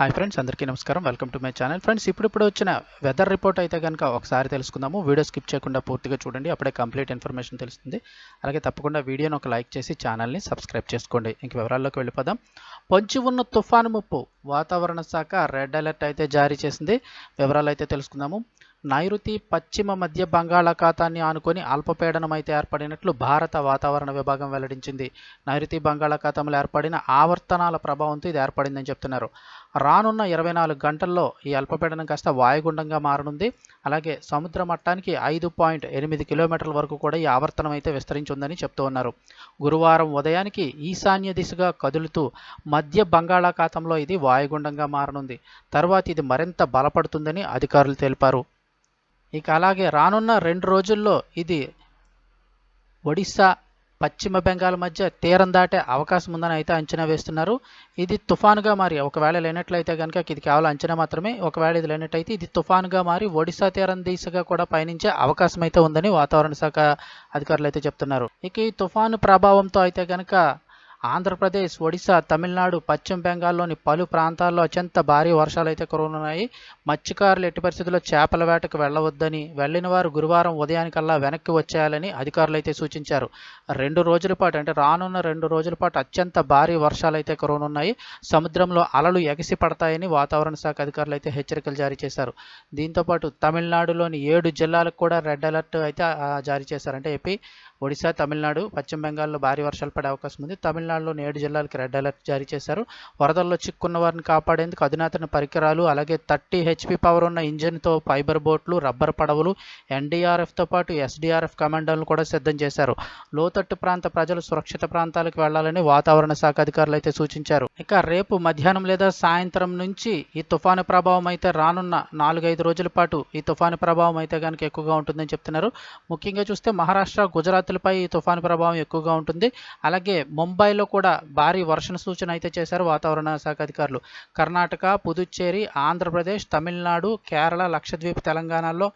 Hi friends అందరికీ నమస్కారం. Welcome to my channel friends ఇప్పుడు వచ్చిన వెదర్ రిపోర్ట్ అయితే కనుక ఒకసారి తెలుసుకుందాము. వీడియో స్కిప్ చేయకుండా పూర్తిగా చూడండి. అప్పుడే కంప్లీట్ ఇన్ఫర్మేషన్ తెలుస్తుంది. అలాగే తప్పకుండా వీడియోని ఒక లైక్ చేసి ఛానల్ని సబ్స్క్రైబ్ చేసుకోండి. ఇంక వివరాల్లోకి వెళ్ళిపోదాం. పొంచి ఉన్న తుఫాను ముప్పు వాతావరణ శాఖ రెడ్ అలర్ట్ అయితే జారీ చేసింది. వివరాలు అయితే తెలుసుకుందాము. నైరుతి పశ్చిమ మధ్య బంగాళాఖాతాన్ని ఆనుకొని అల్పపీడనం అయితే ఏర్పడినట్లు భారత వాతావరణ విభాగం వెల్లడించింది. నైరుతి బంగాళాఖాతంలో ఏర్పడిన ఆవర్తనాల ప్రభావంతో ఇది ఏర్పడిందని చెప్తున్నారు. రానున్న ఇరవై నాలుగు గంటల్లో ఈ అల్పపీడనం కాస్త వాయుగుండంగా మారనుంది. అలాగే సముద్ర మట్టానికి ఐదు పాయింట్ ఎనిమిది కిలోమీటర్ల వరకు కూడా ఈ ఆవర్తనం అయితే విస్తరించుందని చెప్తూ ఉన్నారు. గురువారం ఉదయానికి ఈశాన్య దిశగా కదులుతూ మధ్య బంగాళాఖాతంలో ఇది వాయుగుండంగా మారనుంది. తర్వాత ఇది మరింత బలపడుతుందని అధికారులు తెలిపారు. ఇక అలాగే రానున్న రెండు రోజుల్లో ఇది ఒడిశా పశ్చిమ బెంగాల్ మధ్య తీరం దాటే అవకాశం ఉందని అయితే అంచనా వేస్తున్నారు. ఇది తుఫాన్గా మారి ఒకవేళ లేనట్లయితే కనుక ఇది కేవలం అంచనా మాత్రమే. ఒకవేళ ఇది లేనట్టయితే ఇది తుఫాన్గా మారి ఒడిశా తీరం దిశగా కూడా పయనించే అవకాశం అయితే ఉందని వాతావరణ శాఖ అధికారులు అయితే చెప్తున్నారు. ఇక ఈ తుఫాను ప్రభావంతో అయితే కనుక ఆంధ్రప్రదేశ్ ఒడిశా తమిళనాడు పశ్చిమ బెంగాల్లోని పలు ప్రాంతాల్లో అత్యంత భారీ వర్షాలు అయితే కురవనున్నాయి మత్స్యకారులు ఎట్టి పరిస్థితుల్లో చేపల వేటకు వెళ్ళవద్దని వెళ్ళిన వారు గురువారం ఉదయానికల్లా వెనక్కి వచ్చేయాలని అధికారులు అయితే సూచించారు. రెండు రోజుల పాటు అంటే రానున్న రెండు రోజుల పాటు అత్యంత భారీ వర్షాలు అయితే కురవనున్నాయి సముద్రంలో అలలు ఎగసి పడతాయని వాతావరణ శాఖ అధికారులు అయితే హెచ్చరికలు జారీ చేశారు. దీంతోపాటు తమిళనాడులోని ఏడు జిల్లాలకు కూడా రెడ్ అలర్ట్ అయితే జారీ చేశారు. అంటే ఏపీ ఒడిశా తమిళనాడు పశ్చిమ బెంగాల్లో భారీ వర్షాలు పడే అవకాశం ఉంది. తమిళనాడులో ఏడు జిల్లాలకు రెడ్ అలర్ట్ జారీ చేశారు. వరదల్లో చిక్కున్న వారిని కాపాడేందుకు అధునాతన పరికరాలు అలాగే థర్టీ హెచ్పి పవర్ ఉన్న ఇంజిన్తో ఫైబర్ బోట్లు రబ్బర్ పడవలు ఎన్డీఆర్ఎఫ్తో పాటు ఎస్డీఆర్ఎఫ్ కమాండోలను కూడా సిద్ధం చేశారు. లోతట్టు ప్రాంత ప్రజలు సురక్షిత ప్రాంతాలకు వెళ్ళాలని వాతావరణ శాఖ అధికారులు అయితే సూచించారు. ఇక రేపు మధ్యాహ్నం లేదా సాయంత్రం నుంచి ఈ తుఫాను ప్రభావం అయితే రానున్న నాలుగైదు రోజుల పాటు ఈ తుఫాను ప్రభావం అయితే కనుక ఎక్కువగా ఉంటుందని చెప్తున్నారు. ముఖ్యంగా చూస్తే మహారాష్ట్ర గుజరాత్లపై ఈ తుఫాను ప్రభావం ఎక్కువగా ఉంటుంది. అలాగే ముంబైలో కూడా భారీ వర్షణ సూచన అయితే చేశారు వాతావరణ శాఖ అధికారులు. కర్ణాటక పుదుచ్చేరి ఆంధ్రప్రదేశ్ తమిళనాడు కేరళ లక్షద్వీప్ తెలంగాణలో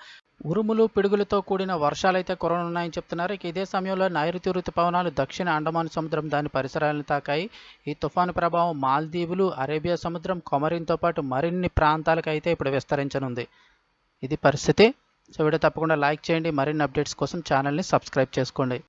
ఉరుములు పిడుగులతో కూడిన వర్షాలైతే కురనున్నాయని చెప్తున్నారు. ఇక ఇదే సమయంలో నైరుతి ఋతుపవనాలు దక్షిణ అండమాన్ సముద్రం దాని పరిసరాలను తాకాయి. ఈ తుఫాను ప్రభావం మాల్దీవులు అరేబియా సముద్రం కొమరిన్తో పాటు మరిన్ని ప్రాంతాలకు అయితే ఇప్పుడు విస్తరించనుంది. ఇది పరిస్థితి. సో వీడియో తప్పకుండా లైక్ చేయండి. మరిన్ని అప్డేట్స్ కోసం ఛానల్ని సబ్స్క్రైబ్ చేసుకోండి.